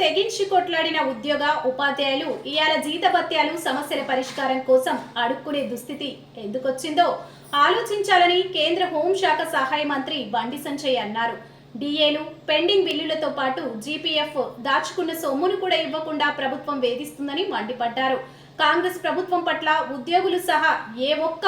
తెగించి కొట్లాడిన ఉద్యోగ ఉపాధ్యాయులు ఇవాళ జీతభత్యాలు సమస్యల పరిష్కారం కోసం అడుక్కునే దుస్థితి ఎందుకొచ్చిందో ఆలోచించాలని కేంద్ర హోంశాఖ సహాయ మంత్రి బండి సంజయ్ అన్నారు. డిఏలు పెండింగ్ బిల్లులతో పాటు జీపీఎఫ్ దాచుకున్న సొమ్మును కూడా ఇవ్వకుండా ప్రభుత్వం వేధిస్తుందని మండిపడ్డారు. కాంగ్రెస్ ప్రభుత్వం పట్ల ఉద్యోగులు సహా ఏ ఒక్క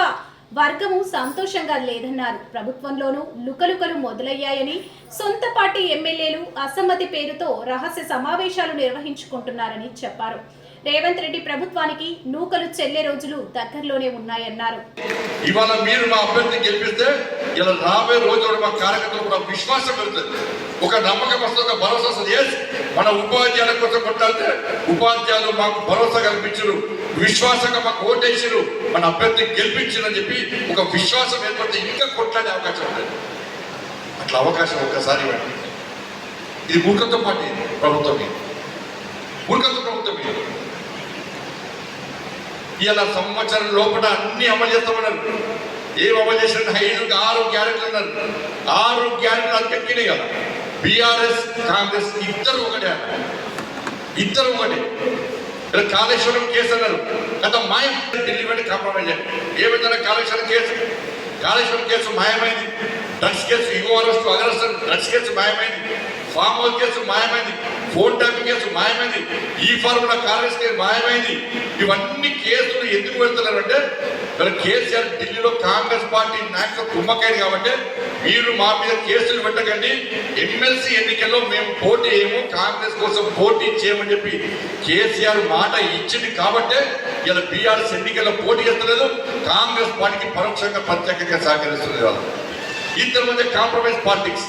వర్గము సంతోషంగా లేదన్నారు. ప్రభుత్వంలోనూ లుకలుకలు మొదలయ్యాయని సొంత పార్టీ ఎమ్మెల్యేలు అసమ్మతి పేరుతో రహస్య సమావేశాలు నిర్వహించుకుంటున్నారని చెప్పారు. రేవంత్ రెడ్డి ప్రభుత్వానికి నూకలు చెల్లే రోజులు దగ్గరలోనే ఉన్నాయన్నారు. ఇవాళ మీరు మా అభ్యర్థిని గెలిపిస్తే ఇలా రాబోయే రోజుల్లో మా కార్యకర్తలు కూడా విశ్వాసం పెరుగుతుంది. ఒక నమ్మకం వస్తుంది ఒక భరోసా వస్తుంది. మన ఉపాధ్యాయుల కోసం కొట్టాలంటే ఉపాధ్యాయులు మాకు భరోసా కల్పించరు విశ్వాసంగా మాకు ఓటేసిరు మన అభ్యర్థిని గెలిపించరని చెప్పి ఒక విశ్వాసం ఏర్పడితే ఇంకా కొట్లాడే అవకాశం ఉంటుంది అట్లా అవకాశం ఒక్కసారి ఇవ్వండి. ఇది మూర్ఖత్వం పార్టీ ప్రభుత్వం మూర్ఖత్వ ప్రభుత్వమే. ఇది ఇలా సంవత్సరం లోపల అన్ని అమలు చేస్తామన్నారు. ఏం అమలు చేసిన ఐదు ఆరు గ్యారెంట్లు ఉన్నారు ఆరు గ్యారెంట్లు అది ఎక్కినాయి కదా బీఆర్ఎస్ కాంగ్రెస్ ఇద్దరు ఒకటే ఇద్దరు ఒకటే. ఇలా కాళేశ్వరం కేసు అన్నారు. గత మాయం ఢిల్లీ వెళ్ళి కాంప్రమైజ్ ఏ విధంగా కాళేశ్వరం కేసు? కాళేశ్వరం కేసు మాయమైంది. డ్రగ్స్ కేసు ఇగో అరెస్ట్ అగరెస్ట్ డ్రగ్స్ కేసు మాయమైంది. ఫామ్ హౌస్ కేసు మాయమైంది. ఫోన్ ట్యాపింగ్ కేసు మాయమైంది. ఈ ఫార్ములా కాంగ్రెస్ కేసు మాయమైంది. ఇవన్నీ కేసులు ఎందుకు పెడుతున్నారంటే మరి కేసీఆర్ ఢిల్లీలో కాంగ్రెస్ పార్టీ నాయకులు కుమ్మకాయలు కాబట్టి మీరు మా మీద కేసులు పెట్టకండి. ఎమ్మెల్సీ ఎన్నికల్లో మేము పోటీ చేయము. కాంగ్రెస్ కోసం పోటీ చేయమని చెప్పి కేసీఆర్ మాట ఇచ్చింది కాబట్టే ఇలా బీఆర్ఎస్ ఎన్నికల్లో పోటీ చేస్తలేదు. కాంగ్రెస్ పార్టీకి పరోక్షంగా ప్రత్యేకంగా సహకరిస్తుంది వాళ్ళు ఇద్దరు మధ్య కాంప్రమైజ్ పాలిటిక్స్.